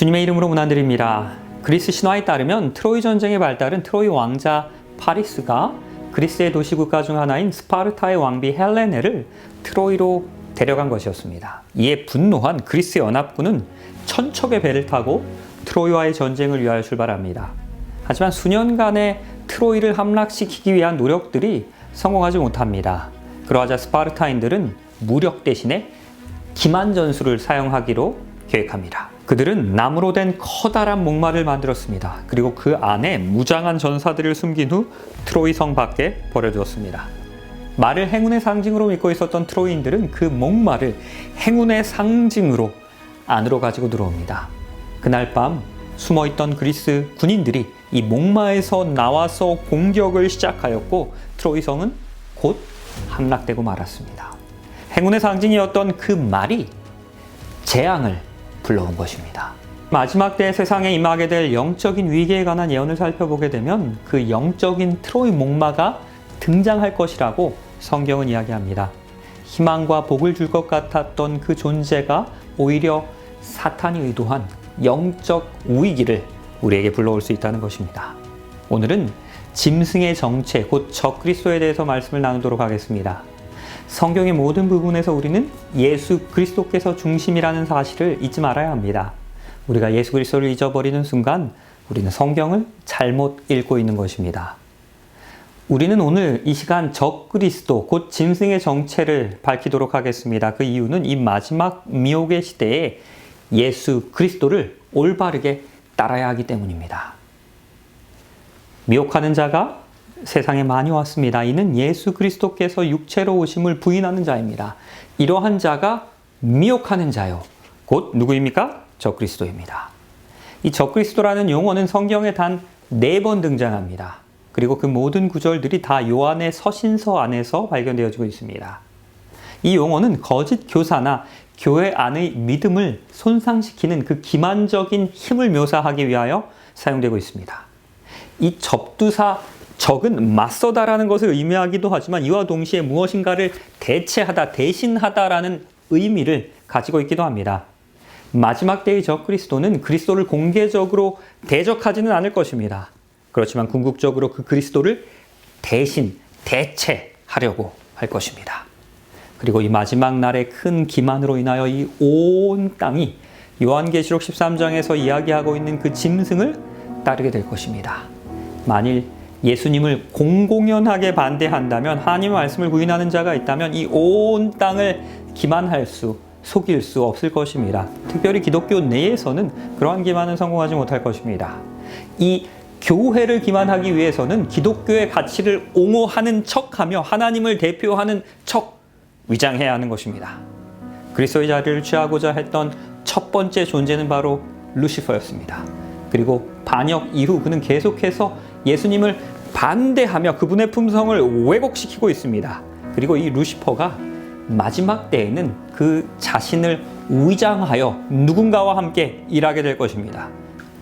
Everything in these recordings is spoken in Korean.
주님의 이름으로 문안드립니다. 그리스 신화에 따르면 트로이 전쟁의 발달은 트로이 왕자 파리스가 그리스의 도시 국가 중 하나인 스파르타의 왕비 헬레네를 트로이로 데려간 것이었습니다. 이에 분노한 그리스 연합군은 천척의 배를 타고 트로이와의 전쟁을 위하여 출발합니다. 하지만 수년간의 트로이를 함락시키기 위한 노력들이 성공하지 못합니다. 그러하자 스파르타인들은 무력 대신에 기만 전술을 사용하기로 계획합니다. 그들은 나무로 된 커다란 목마를 만들었습니다. 그리고 그 안에 무장한 전사들을 숨긴 후 트로이 성 밖에 버려두었습니다. 말을 행운의 상징으로 믿고 있었던 트로이인들은 그 목마를 행운의 상징으로 안으로 가지고 들어옵니다. 그날 밤 숨어 있던 그리스 군인들이 이 목마에서 나와서 공격을 시작하였고 트로이 성은 곧 함락되고 말았습니다. 행운의 상징이었던 그 말이 재앙을 불러온 것입니다. 마지막 때 세상에 임하게 될 영적인 위기에 관한 예언을 살펴보게 되면 그 영적인 트로이 목마가 등장할 것이라고 성경은 이야기합니다. 희망과 복을 줄 것 같았던 그 존재가 오히려 사탄이 의도한 영적 위기를 우리에게 불러올 수 있다는 것입니다. 오늘은 짐승의 정체, 곧 적그리스도에 대해서 말씀을 나누도록 하겠습니다. 성경의 모든 부분에서 우리는 예수 그리스도께서 중심이라는 사실을 잊지 말아야 합니다. 우리가 예수 그리스도를 잊어버리는 순간 우리는 성경을 잘못 읽고 있는 것입니다. 우리는 오늘 이 시간 적 그리스도 곧 짐승의 정체를 밝히도록 하겠습니다. 그 이유는 이 마지막 미혹의 시대에 예수 그리스도를 올바르게 따라야 하기 때문입니다. 미혹하는 자가 세상에 많이 왔습니다. 이는 예수 그리스도께서 육체로 오심을 부인하는 자입니다. 이러한 자가 미혹하는 자요. 곧 누구입니까? 적 그리스도입니다. 이적 그리스도라는 용어는 성경에 단 네 번 등장합니다. 그리고 그 모든 구절들이 다 요한의 서신서 안에서 발견되어지고 있습니다. 이 용어는 거짓 교사나 교회 안의 믿음을 손상시키는 그 기만적인 힘을 묘사하기 위하여 사용되고 있습니다. 이 접두사 적은 맞서다라는 것을 의미하기도 하지만 이와 동시에 무엇인가를 대체하다, 대신하다라는 의미를 가지고 있기도 합니다. 마지막 때의 적 그리스도는 그리스도를 공개적으로 대적하지는 않을 것입니다. 그렇지만 궁극적으로 그 그리스도를 대신, 대체하려고 할 것입니다. 그리고 이 마지막 날의 큰 기만으로 인하여 이 온 땅이 요한계시록 13장에서 이야기하고 있는 그 짐승을 따르게 될 것입니다. 만일 예수님을 공공연하게 반대한다면 하나님의 말씀을 부인하는 자가 있다면 이 온 땅을 기만할 수 속일 수 없을 것입니다. 특별히 기독교 내에서는 그러한 기만은 성공하지 못할 것입니다. 이 교회를 기만하기 위해서는 기독교의 가치를 옹호하는 척하며 하나님을 대표하는 척 위장해야 하는 것입니다. 그리스도의 자리를 취하고자 했던 첫 번째 존재는 바로 루시퍼였습니다. 그리고 반역 이후 그는 계속해서 예수님을 반대하며 그분의 품성을 왜곡시키고 있습니다. 그리고 이 루시퍼가 마지막 때에는 그 자신을 위장하여 누군가와 함께 일하게 될 것입니다.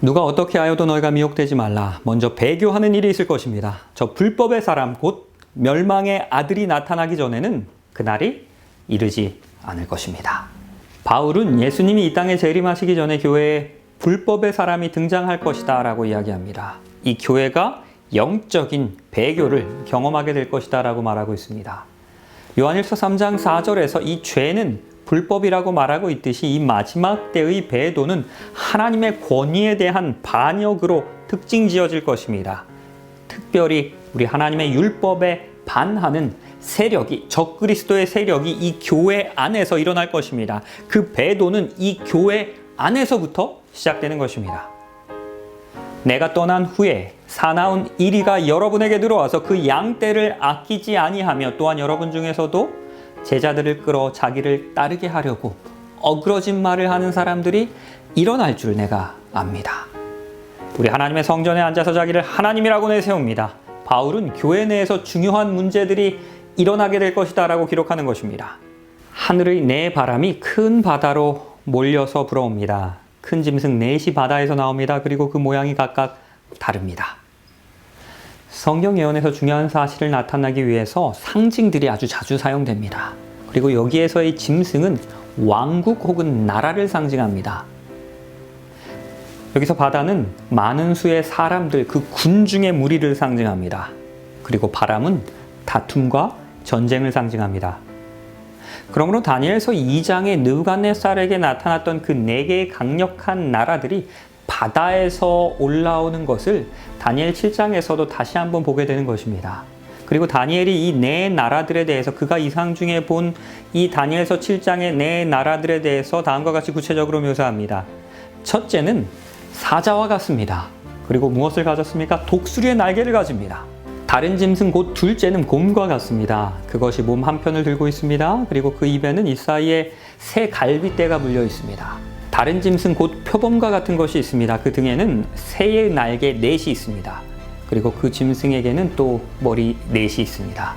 누가 어떻게 하여도 너희가 미혹되지 말라. 먼저 배교하는 일이 있을 것입니다. 저 불법의 사람 곧 멸망의 아들이 나타나기 전에는 그날이 이르지 않을 것입니다. 바울은 예수님이 이 땅에 재림하시기 전에 교회에 불법의 사람이 등장할 것이다 라고 이야기합니다. 이 교회가 영적인 배교를 경험하게 될 것이다 라고 말하고 있습니다. 요한일서 3장 4절에서 이 죄는 불법이라고 말하고 있듯이 이 마지막 때의 배도는 하나님의 권위에 대한 반역으로 특징 지어질 것입니다. 특별히 우리 하나님의 율법에 반하는 세력이 적그리스도의 세력이 이 교회 안에서 일어날 것입니다. 그 배도는 이 교회 안에서부터 시작되는 것입니다. 내가 떠난 후에 사나운 이리가 여러분에게 들어와서 그 양떼를 아끼지 아니하며 또한 여러분 중에서도 제자들을 끌어 자기를 따르게 하려고 어그러진 말을 하는 사람들이 일어날 줄 내가 압니다. 우리 하나님의 성전에 앉아서 자기를 하나님이라고 내세웁니다. 바울은 교회 내에서 중요한 문제들이 일어나게 될 것이다라고 기록하는 것입니다. 하늘의 네 바람이 큰 바다로 몰려서 불어옵니다. 큰 짐승 넷이 바다에서 나옵니다. 그리고 그 모양이 각각 다릅니다. 성경 예언에서 중요한 사실을 나타나기 위해서 상징들이 아주 자주 사용됩니다. 그리고 여기에서의 짐승은 왕국 혹은 나라를 상징합니다. 여기서 바다는 많은 수의 사람들, 그 군중의 무리를 상징합니다. 그리고 바람은 다툼과 전쟁을 상징합니다. 그러므로 다니엘서 2장의 느부갓네살에게 나타났던 그 네 개의 강력한 나라들이 바다에서 올라오는 것을 다니엘 7장에서도 다시 한번 보게 되는 것입니다. 그리고 다니엘이 이 네 나라들에 대해서 그가 이상 중에 본 이 다니엘서 7장의 네 나라들에 대해서 다음과 같이 구체적으로 묘사합니다. 첫째는 사자와 같습니다. 그리고 무엇을 가졌습니까? 독수리의 날개를 가집니다. 다른 짐승 곧 둘째는 곰과 같습니다. 그것이 몸 한편을 들고 있습니다. 그리고 그 입에는 이 사이에 새 갈빗대가 물려 있습니다. 다른 짐승 곧 표범과 같은 것이 있습니다. 그 등에는 새의 날개 넷이 있습니다. 그리고 그 짐승에게는 또 머리 넷이 있습니다.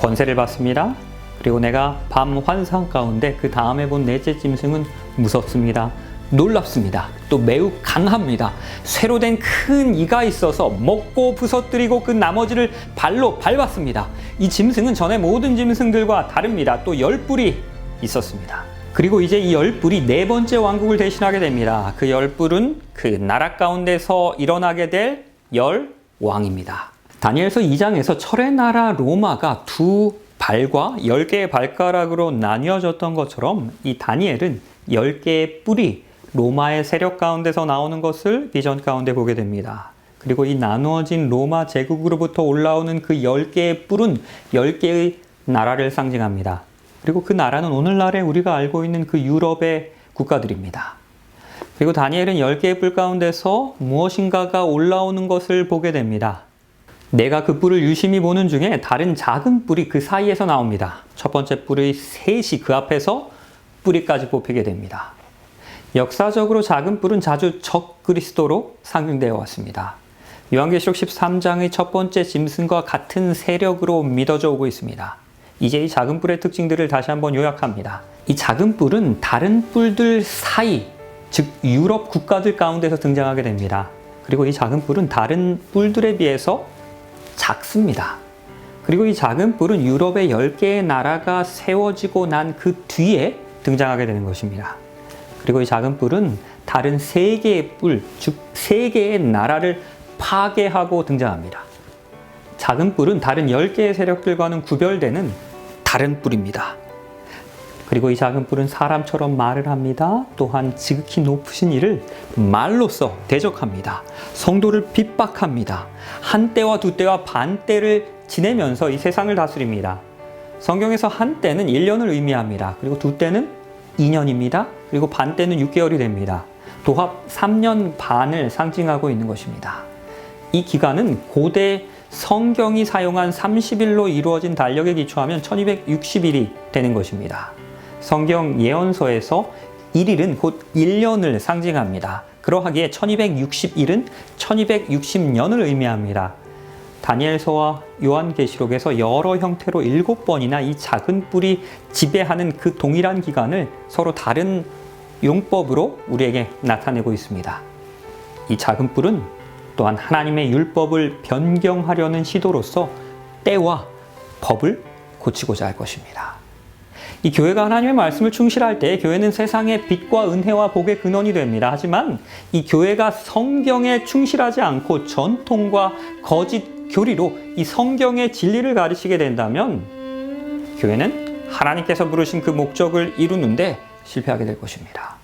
권세를 받습니다. 그리고 내가 밤 환상 가운데 그 다음에 본 넷째 짐승은 무섭습니다. 놀랍습니다. 또 매우 강합니다. 쇠로 된 큰 이가 있어서 먹고 부서뜨리고 그 나머지를 발로 밟았습니다. 이 짐승은 전에 모든 짐승들과 다릅니다. 또 열 뿔이 있었습니다. 그리고 이제 이 열 뿔이 네 번째 왕국을 대신하게 됩니다. 그 열 뿔은 그 나라 가운데서 일어나게 될 열 왕입니다. 다니엘서 2장에서 철의 나라 로마가 두 발과 열 개의 발가락으로 나뉘어졌던 것처럼 이 다니엘은 열 개의 뿔이 로마의 세력 가운데서 나오는 것을 비전 가운데 보게 됩니다. 그리고 이 나누어진 로마 제국으로부터 올라오는 그열 개의 뿔은 열 개의 나라를 상징합니다. 그리고 그 나라는 오늘날에 우리가 알고 있는 그 유럽의 국가들입니다. 그리고 다니엘은 열 개의 뿔 가운데서 무엇인가가 올라오는 것을 보게 됩니다. 내가 그 뿔을 유심히 보는 중에 다른 작은 뿔이 그 사이에서 나옵니다. 첫 번째 뿔의 셋이 그 앞에서 뿌리까지 뽑히게 됩니다. 역사적으로 작은 뿔은 자주 적 그리스도로 상징되어 왔습니다. 요한계시록 13장의 첫 번째 짐승과 같은 세력으로 믿어져 오고 있습니다. 이제 이 작은 뿔의 특징들을 다시 한번 요약합니다. 이 작은 뿔은 다른 뿔들 사이, 즉 유럽 국가들 가운데서 등장하게 됩니다. 그리고 이 작은 뿔은 다른 뿔들에 비해서 작습니다. 그리고 이 작은 뿔은 유럽의 10개의 나라가 세워지고 난 그 뒤에 등장하게 되는 것입니다. 그리고 이 작은 뿔은 다른 세 개의 뿔, 즉 세 개의 나라를 파괴하고 등장합니다. 작은 뿔은 다른 10개의 세력들과는 구별되는 다른 뿔입니다. 그리고 이 작은 뿔은 사람처럼 말을 합니다. 또한 지극히 높으신 이를 말로써 대적합니다. 성도를 핍박합니다. 한 때와 두 때와 반 때를 지내면서 이 세상을 다스립니다. 성경에서 한 때는 1년을 의미합니다. 그리고 두 때는 2년입니다. 그리고 반 때는 6개월이 됩니다. 도합 3년 반을 상징하고 있는 것입니다. 이 기간은 고대 성경이 사용한 30일로 이루어진 달력에 기초하면 1260일이 되는 것입니다. 성경 예언서에서 1일은 곧 1년을 상징합니다. 그러하기에 1260일은 1260년을 의미합니다. 다니엘서와 요한계시록에서 여러 형태로 일곱 번이나 이 작은 뿔이 지배하는 그 동일한 기간을 서로 다른 용법으로 우리에게 나타내고 있습니다. 이 작은 뿔은 또한 하나님의 율법을 변경하려는 시도로서 때와 법을 고치고자 할 것입니다. 이 교회가 하나님의 말씀을 충실할 때 교회는 세상의 빛과 은혜와 복의 근원이 됩니다. 하지만 이 교회가 성경에 충실하지 않고 전통과 거짓 교리로 이 성경의 진리를 가르치게 된다면 교회는 하나님께서 부르신 그 목적을 이루는데 실패하게 될 것입니다.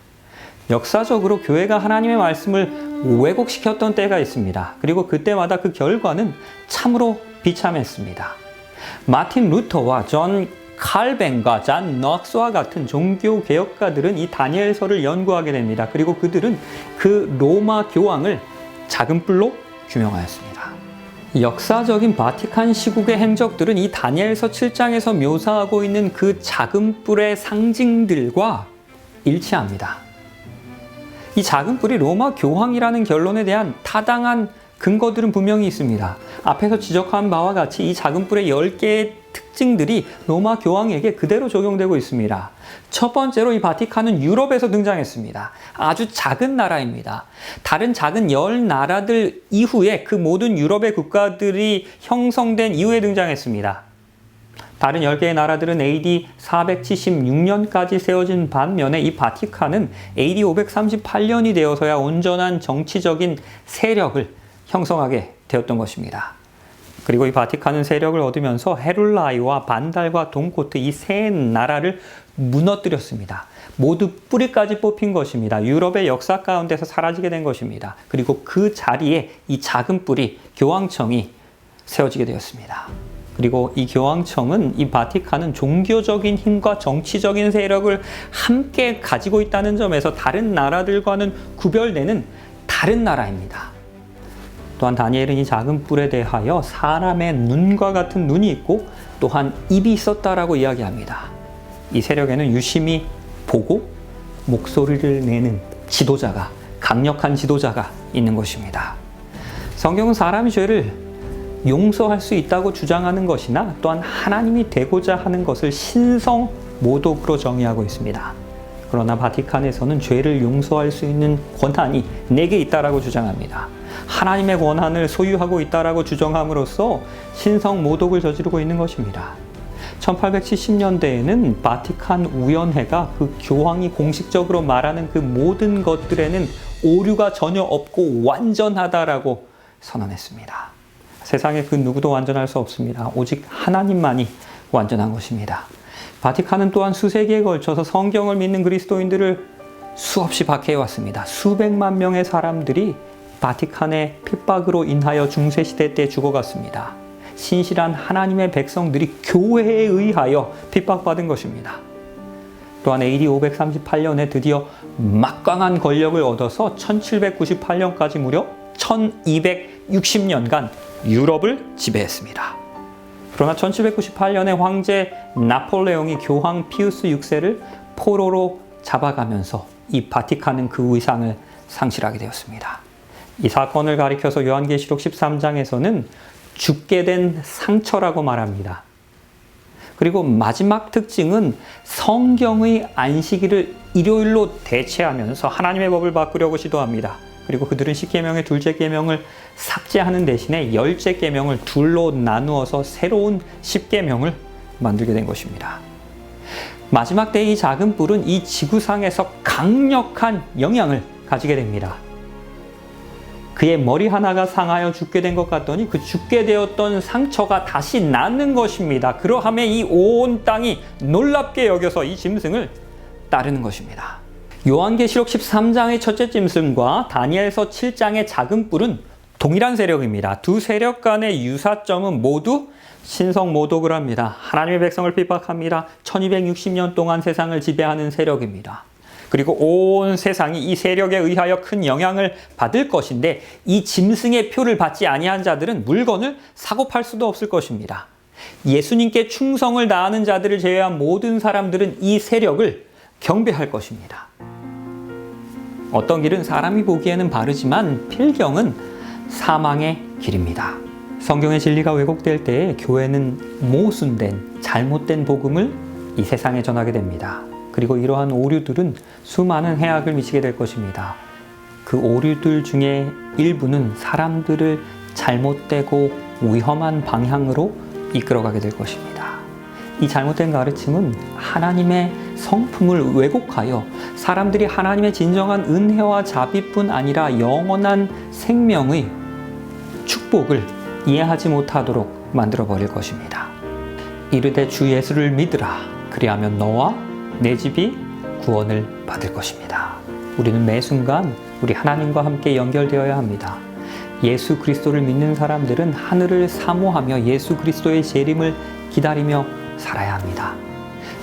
역사적으로 교회가 하나님의 말씀을 왜곡시켰던 때가 있습니다. 그리고 그때마다 그 결과는 참으로 비참했습니다. 마틴 루터와 존 칼벤과 잔 넉스와 같은 종교 개혁가들은 이 다니엘서를 연구하게 됩니다. 그리고 그들은 그 로마 교황을 작은 뿔로 규명하였습니다. 역사적인 바티칸 시국의 행적들은 이 다니엘서 7장에서 묘사하고 있는 그 작은 뿔의 상징들과 일치합니다. 이 작은 뿔이 로마 교황이라는 결론에 대한 타당한 근거들은 분명히 있습니다. 앞에서 지적한 바와 같이 이 작은 뿔의 10개의 특징들이 로마 교황에게 그대로 적용되고 있습니다. 첫 번째로 이 바티칸은 유럽에서 등장했습니다. 아주 작은 나라입니다. 다른 작은 열 나라들 이후에 그 모든 유럽의 국가들이 형성된 이후에 등장했습니다. 다른 10개의 나라들은 AD 476년까지 세워진 반면에 이 바티칸은 AD 538년이 되어서야 온전한 정치적인 세력을 형성하게 되었던 것입니다. 그리고 이 바티칸은 세력을 얻으면서 헤룰라이와 반달과 동코트 이 세 나라를 무너뜨렸습니다. 모두 뿌리까지 뽑힌 것입니다. 유럽의 역사 가운데서 사라지게 된 것입니다. 그리고 그 자리에 이 작은 뿌리 교황청이 세워지게 되었습니다. 그리고 이 교황청은 이 바티칸은 종교적인 힘과 정치적인 세력을 함께 가지고 있다는 점에서 다른 나라들과는 구별되는 다른 나라입니다. 또한 다니엘은 이 작은 뿔에 대하여 사람의 눈과 같은 눈이 있고 또한 입이 있었다라고 이야기합니다. 이 세력에는 유심히 보고 목소리를 내는 지도자가 강력한 지도자가 있는 것입니다. 성경은 사람이 죄를 용서할 수 있다고 주장하는 것이나 또한 하나님이 되고자 하는 것을 신성 모독으로 정의하고 있습니다. 그러나 바티칸에서는 죄를 용서할 수 있는 권한이 내게 있다라고 주장합니다. 하나님의 권한을 소유하고 있다라고 주장함으로써 신성 모독을 저지르고 있는 것입니다. 1870년대에는 바티칸 우연회가 그 교황이 공식적으로 말하는 그 모든 것들에는 오류가 전혀 없고 완전하다라고 선언했습니다. 세상에 그 누구도 완전할 수 없습니다. 오직 하나님만이 완전한 것입니다. 바티칸은 또한 수세기에 걸쳐서 성경을 믿는 그리스도인들을 수없이 박해해 왔습니다. 수백만 명의 사람들이 바티칸의 핍박으로 인하여 중세시대 때 죽어갔습니다. 신실한 하나님의 백성들이 교회에 의하여 핍박받은 것입니다. 또한 AD 538년에 드디어 막강한 권력을 얻어서 1798년까지 무려 1260년간 유럽을 지배했습니다. 그러나 1798년에 황제 나폴레옹이 교황 피우스 6세를 포로로 잡아가면서 이 바티칸은 그 의상을 상실하게 되었습니다. 이 사건을 가리켜서 요한계시록 13장에서는 죽게 된 상처라고 말합니다. 그리고 마지막 특징은 성경의 안식일을 일요일로 대체하면서 하나님의 법을 바꾸려고 시도합니다. 그리고 그들은 십계명의 둘째 계명을 삭제하는 대신에 열째 계명을 둘로 나누어서 새로운 십계명을 만들게 된 것입니다. 마지막 때이 작은 뿔은 이 지구상에서 강력한 영향을 가지게 됩니다. 그의 머리 하나가 상하여 죽게 된 것 같더니 그 죽게 되었던 상처가 다시 낫는 것입니다. 그러함에 이 온 땅이 놀랍게 여겨서 이 짐승을 따르는 것입니다. 요한계시록 13장의 첫째 짐승과 다니엘서 7장의 작은 뿔은 동일한 세력입니다. 두 세력 간의 유사점은 모두 신성 모독을 합니다. 하나님의 백성을 핍박합니다. 1260년 동안 세상을 지배하는 세력입니다. 그리고 온 세상이 이 세력에 의하여 큰 영향을 받을 것인데 이 짐승의 표를 받지 아니한 자들은 물건을 사고 팔 수도 없을 것입니다. 예수님께 충성을 다하는 자들을 제외한 모든 사람들은 이 세력을 경배할 것입니다. 어떤 길은 사람이 보기에는 바르지만 필경은 사망의 길입니다. 성경의 진리가 왜곡될 때 교회는 모순된 잘못된 복음을 이 세상에 전하게 됩니다. 그리고 이러한 오류들은 수많은 해악을 미치게 될 것입니다. 그 오류들 중에 일부는 사람들을 잘못되고 위험한 방향으로 이끌어가게 될 것입니다. 이 잘못된 가르침은 하나님의 성품을 왜곡하여 사람들이 하나님의 진정한 은혜와 자비뿐 아니라 영원한 생명의 축복을 이해하지 못하도록 만들어 버릴 것입니다. 이르되 주 예수를 믿으라. 그리하면 너와 내 집이 구원을 받을 것입니다. 우리는 매 순간 우리 하나님과 함께 연결되어야 합니다. 예수 그리스도를 믿는 사람들은 하늘을 사모하며 예수 그리스도의 재림을 기다리며 살아야 합니다.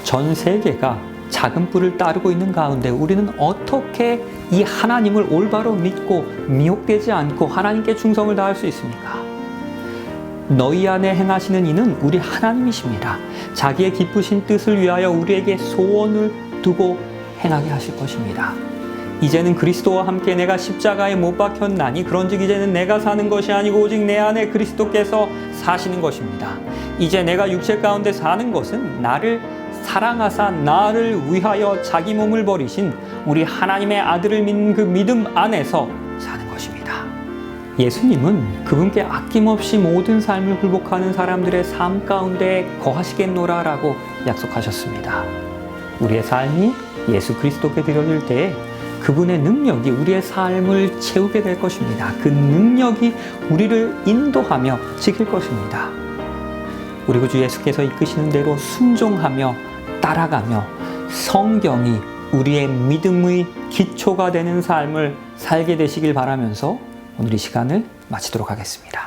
전 세계가 작은 뿔을 따르고 있는 가운데 우리는 어떻게 이 하나님을 올바로 믿고 미혹되지 않고 하나님께 충성을 다할 수 있습니까? 너희 안에 행하시는 이는 우리 하나님이십니다. 자기의 기쁘신 뜻을 위하여 우리에게 소원을 두고 행하게 하실 것입니다. 이제는 그리스도와 함께 내가 십자가에 못 박혔나니 그런즉 이제는 내가 사는 것이 아니고 오직 내 안에 그리스도께서 사시는 것입니다. 이제 내가 육체 가운데 사는 것은 나를 사랑하사 나를 위하여 자기 몸을 버리신 우리 하나님의 아들을 믿는 그 믿음 안에서 사는 것입니다. 예수님은 그분께 아낌없이 모든 삶을 굴복하는 사람들의 삶 가운데 거하시겠노라라고 약속하셨습니다. 우리의 삶이 예수 그리스도께 드려질 때 그분의 능력이 우리의 삶을 채우게 될 것입니다. 그 능력이 우리를 인도하며 지킬 것입니다. 우리 구주 예수께서 이끄시는 대로 순종하며 따라가며 성경이 우리의 믿음의 기초가 되는 삶을 살게 되시길 바라면서 오늘 이 시간을 마치도록 하겠습니다.